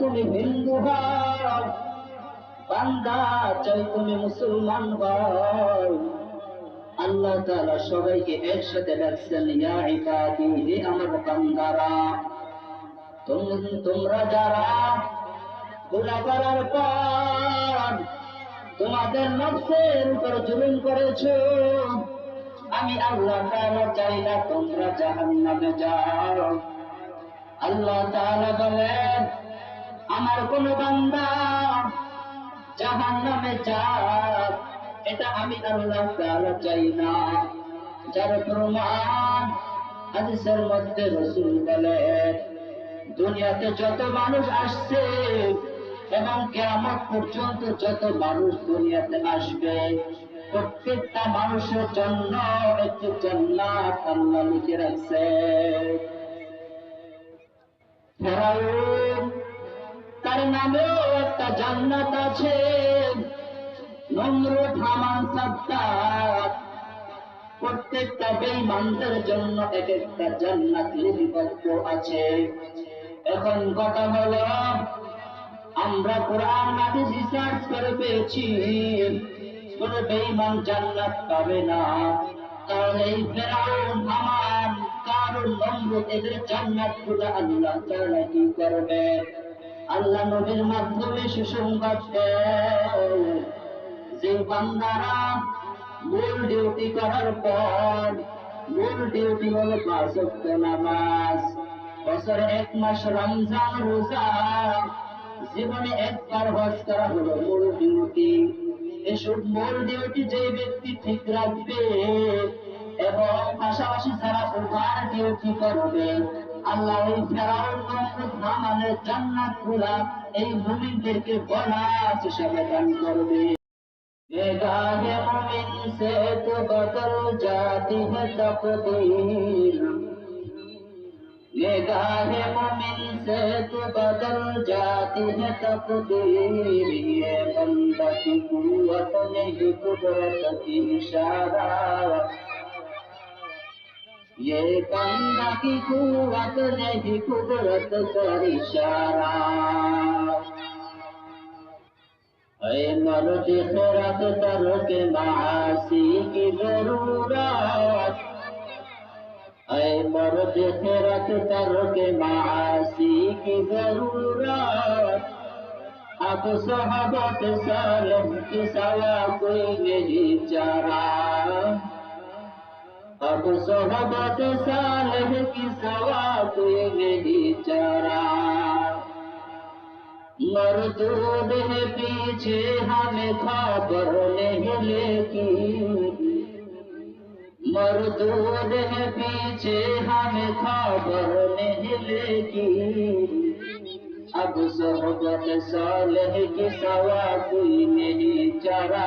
তুমি হিন্দু হও, বান্দা চাই তুমি মুসলমান হও। আল্লাহ তাআলা সবাইকে একসাথে ডাকছেন আমার বান্দারা তোমরা যারা গুনাহ করার পর তোমাদের নফসের উপর জুলুম করেছ, আমি আল্লাহ তাআলা চাই না তোমরা জাহান্নামে যাও। আল্লাহ তাআলা বলেন আমার কোন বান্দা জাহান্নামে যাক, এটা আমি আল্লাহ তাআলা চাই না। যার প্রমাণ হাদিসের মধ্যে রাসূল বলেন, দুনিয়াতে যত মানুষ আসছে এবং কিয়ামত পর্যন্ত যত মানুষ দুনিয়াতে আসবে, প্রত্যেকটা মানুষের জন্য একটি জান্নাত আল্লাহ লিখে রাখছে। ফেরাউন তার নামেও একটা জান্নাত আছে। নমরুদ হামান সাদ্দাত প্রত্যেকটা বেঈমানদের জন্য এক একটা জান্নাত লিপিবদ্ধ আছে। এখন কথা হলো, আমরা কোরআন, হাদিস, রিসার্চ করে পেয়েছি। কোন বেঈমান জান্নাত পাবে না। কারণ এই ফেরাউন, হামান, কারুন, নমরুদ, এদের জান্নাতগুলো আল্লাহ তাআলা কি করবে? আল্লাহ নবীর মাধ্যমে সুসংবাদ যে বান্দারা মূল ডিউটি করার পর, মূল ডিউটি হলো পাঁচ ওয়াক্ত নামাজ। বছরে এক মাস রমজান রোজা। জীবনে একবার হজ করা হলো মূল ডিউটি এসব মূল ডিউটি যে ব্যক্তি ঠিক রাখবে, এবং পাশাপাশি যারা ওভার ডিউটি করবে আল্লাহ ওই ফেরাউন নমরুদ হামানের জান্নাত গুলা এই মুমিনদেরকে বোনাস হিসাবে দান করবে निगाह मुमिन से तो बदल जाती है तकदीर निगाह मुमिन से तो बदल जाती है तकदीर ये बंदा की कुवत नहीं कुदरत की इशारा ये बंदा की कुवत नहीं, कुदरत कर इशारा है मर्द खरत तर के मासी की ज़रूरत। है मर्द खरत तर के मासी की ज़रूरत। अब सहबत सालम की सवा कोई नहीं चारा। अब सोहबत साल की सवा कोई नहीं चरा। मरदूद है पीछे हमें खबर नहीं लेती मरदूद है पीछे हमें खबर नहीं लेती अब सोहबत साल की सवा कोई नहीं चारा।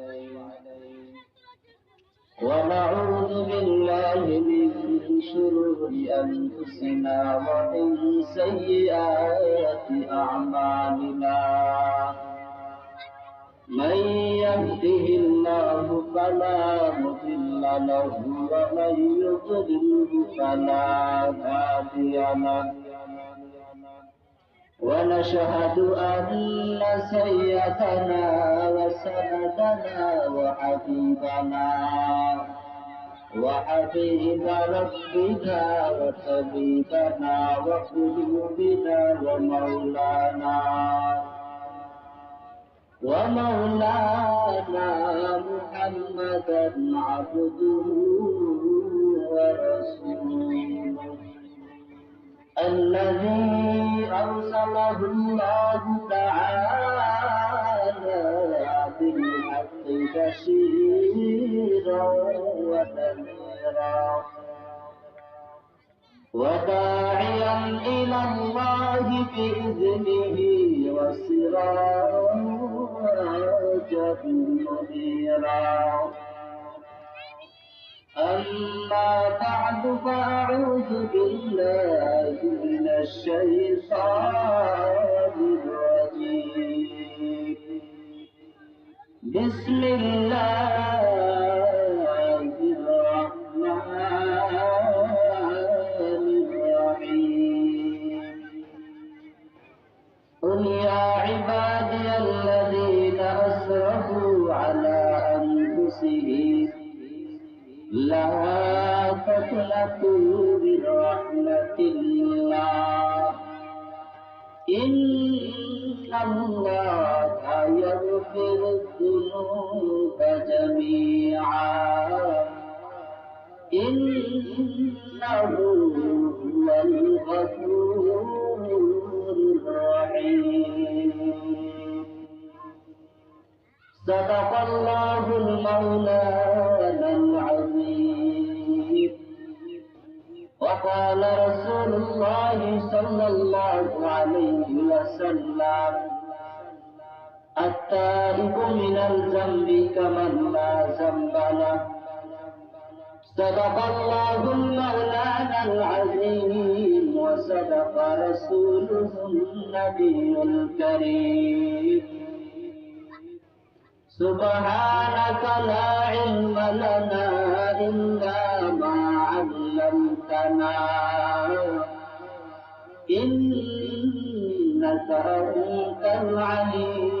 ونعوذ بالله من شرور أنفسنا ومن سيئات أعمالنا. من يهده الله فلا مضل له ومن يضلل فلا هادي له. ونشهد أن سيدنا وسندنا وحبيبنا. وحبيب ربنا وطبيبنا وقلوبنا ومولانا. ومولانا محمدا عبده ورسوله. الذي أرسله الله تعالى بشيرا ونذيرا وداعيا إلى الله بإذنه وسراجا منيرا أما بعد فأعوذ بالله من الشيطان تقنطوا من رحمة الله إن الله يغفر الذنوب جميعا إنه هو الغفور الرحيم صدق الله المولانا التائب من الذنب كمن لا ذنب له. صدق الله المولانا العظيم وصدق رسوله النبي الكريم. سبحانك لا علم لنا إلا ما علمتنا. إنك أنت العليم.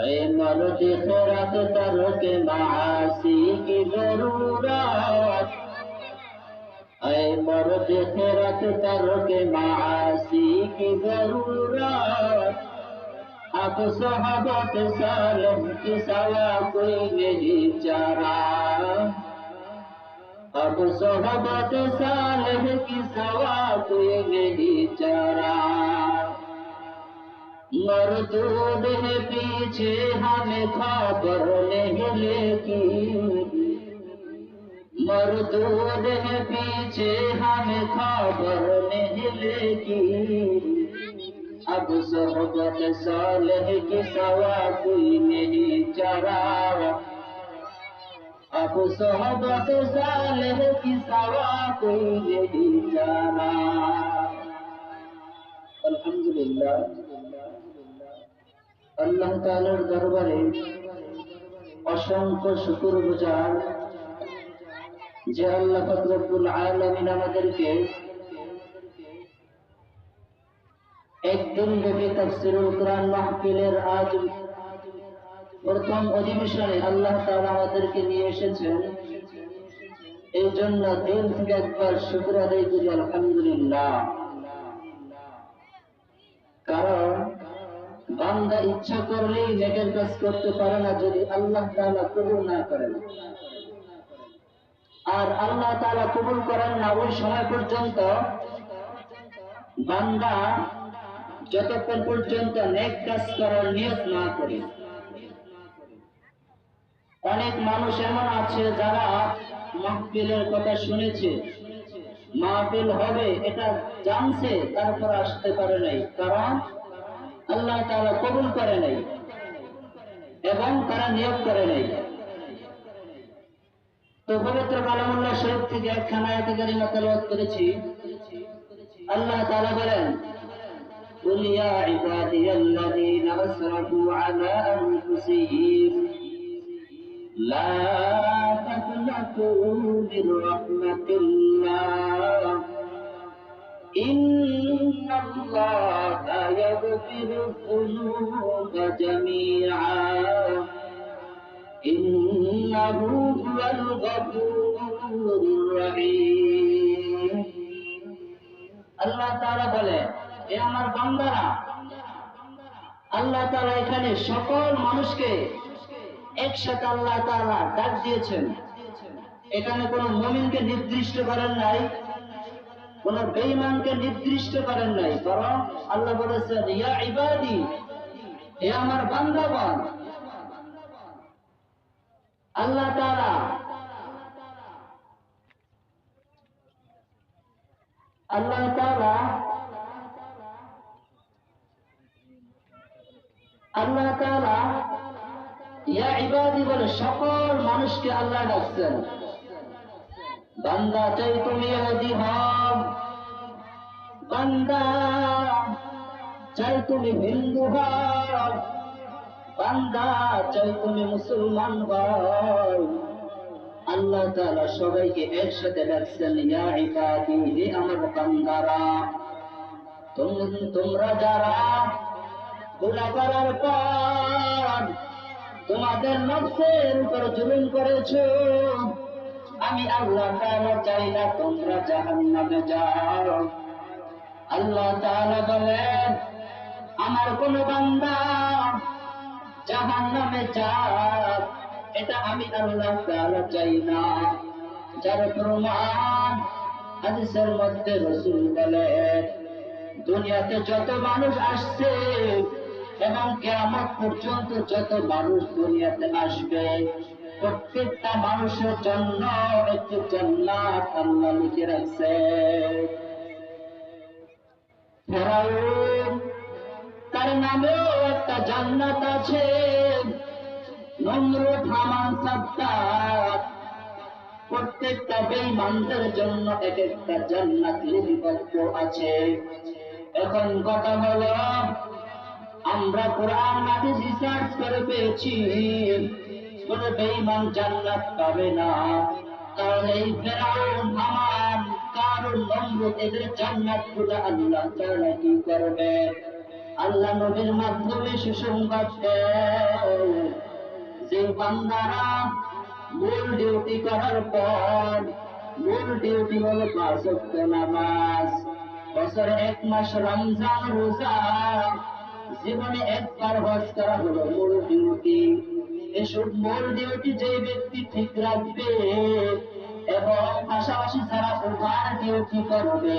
खरत तरक मासी की ज़रूरत। ऐ मर्द खरत तरक मासी की ज़रूरत। अब सोहबत सालम की सवा कोई नहीं चारा। अब सोहबत सालम की सवा कोई नहीं चारा। मरदूद है पीछे हमें खबर नहीं लेकिन मरदूद है पीछे हमें खबर नहीं लेकिन अब सोहबत साल है कि सवा कोई नहीं चरा अब सोहबत साल है कि सवा कोई नहीं चरा अल्हम्दुलिल्लाह। আল্লাহ তাআলার দরবারে অসংখ্য শুকর গুজার যে আল্লাহ ফকরুল আলমিন আমাদেরকে একদিন ব্যাপী তাফসিরুল কোরআন মাহফিলের আজ প্রথম অধিবেশনে আল্লাহ তাআলা আমাদেরকে নিয়ে এসেছেন। এই জন্য দিল থেকে একবার শুক্র আদায় করি, আলহামদুলিল্লাহ। কারণ বান্দা ইচ্ছা করলেই নেকের কাজ করতে পারে না যদি আল্লাহ তাআলা কবুল না করেন আর আল্লাহ তাআলা কবুল করেন না ওই সময় পর্যন্ত বান্দা যতক্ষণ পর্যন্ত নেক কাজ করার নিয়ত না করে। অনেক মানুষ এমন আছে যারা মাহফিলের কথা শুনেছে, মাহফিল হবে এটা জানছে, তারপর আসতে পারে নাই। কারণ আল্লাহ তাআলা কবুল করে নাই এবং তারা নিয়োগ করে নাই তো পবিত্র কালামুল্লাহ শরীফ থেকে একখানা আয়াতে কারিমা তেলাওয়াত করেছি আল্লাহ তাআলা বলেন قل يا عبادي الذين أسرفوا على أنفسهم لا تقنطوا من رحمة الله إن الله يغفر الذنوب جميعا إنه هو الغفور الرحيم আল্লাহ তাআলা বলে এ আমার বান্দারা আল্লাহ তাআলা এখানে সকল মানুষকে একসাথে আল্লাহ তাআলা ডাক দিয়েছেন এখানে কোন মুমিনকে নির্দিষ্ট করেন নাই কোন বেঈমানকে নির্দিষ্ট করেন নাই, বরং আল্লাহ বলেছেন, ইয়া ইবাদি, হে আমার বান্দাগণ, আল্লাহ তাআলা আল্লাহ তারা আল্লাহ তারা ইয়া ইবাদি বলে সকল মানুষকে আল্লাহ ডাকছেন। বান্দা চাই তুমি ইহুদি হও বান্দা চাই তুমি হিন্দু হও বান্দা চাই তুমি মুসলমান হও আল্লাহ তাআলা সবাইকে একসাথে ডাকছেন, ইয়া ইবাদি, হে আমার বান্দারা তোমরা যারা গুনাহ করার পর তোমাদের নফসের উপর জুলুম করেছ আমি আল্লাহ তাআলা চাই না, তোমরা জাহান্নামে যাও। আল্লাহ তাআলা বলেন, আমার কোন বান্দা জাহান্নামে যাক, এটা আমি আল্লাহ তাআলা চাই না। যার প্রমাণ হাদিসের মধ্যে রাসূল বলেন, দুনিয়াতে যত মানুষ আসছে এবং কেয়ামত পর্যন্ত যত মানুষ দুনিয়াতে আসবে প্রত্যেকটা মানুষের জন্য একটি জান্নাত আল্লাহ লিখে রাখছে। তার নামেও একটা জান্নাত আছে। নমরুদ, হামান সাদ্দার প্রত্যেকটা বেঈমানদের জন্য এক একটা জান্নাত লিপিবদ্ধ আছে। এখন কথা হলো, আমরা কোরআন, হাদিস, রিসার্চ করে পেয়েছি। কোন বেঈমান জান্নাত পাবে না। কারণ এই ফেরাউন হামান কারণ নমরুদ এদের জান্নাতগুলো আল্লাহ তাআলা কি করবে? আল্লাহ নবীর মাধ্যমে সুসংবাদ যে বান্দারা মূল ডিউটি করার পর, মূল ডিউটি হলো পাঁচ নামাজ। বছরে এক মাস রমজান রোজা। জীবনে একবার হজ করা হলো মূল ডিউটি এসব মূল ডিউটি যে ব্যক্তি ঠিক রাখবে? এবং পাশাপাশি যারা ওভার ডিউটি করবে?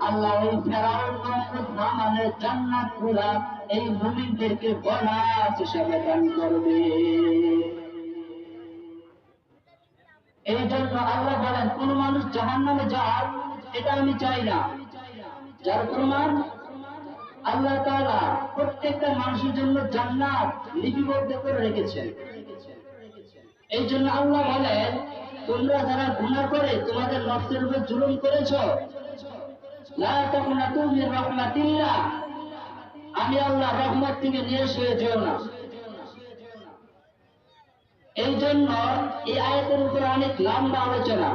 আল্লাহ এই ফেরাউন নমরুদ জান্নাতগুলা এই মুমিনদেরকে বোনাস হিসাবে দান করবে। এই জন্য আল্লাহ বলেন, কোন মানুষ জাহান নামে যাক এটা আমি চাই না। যার প্রমাণ? আল্লাহ তাআলা প্রত্যেকটা মানুষের জন্য জান্নাত লিপিবদ্ধ করে রেখেছেন। এই জন্য আল্লাহ বলেন, তোমরা যারা গুণা করে তোমাদের নফসের উপর জুলুম করেছ আমি আল্লাহ রহমত থেকে নিয়ে শুয়ে যেও না। এই জন্য এই আয়তের উপর অনেক লম্বা আলোচনা।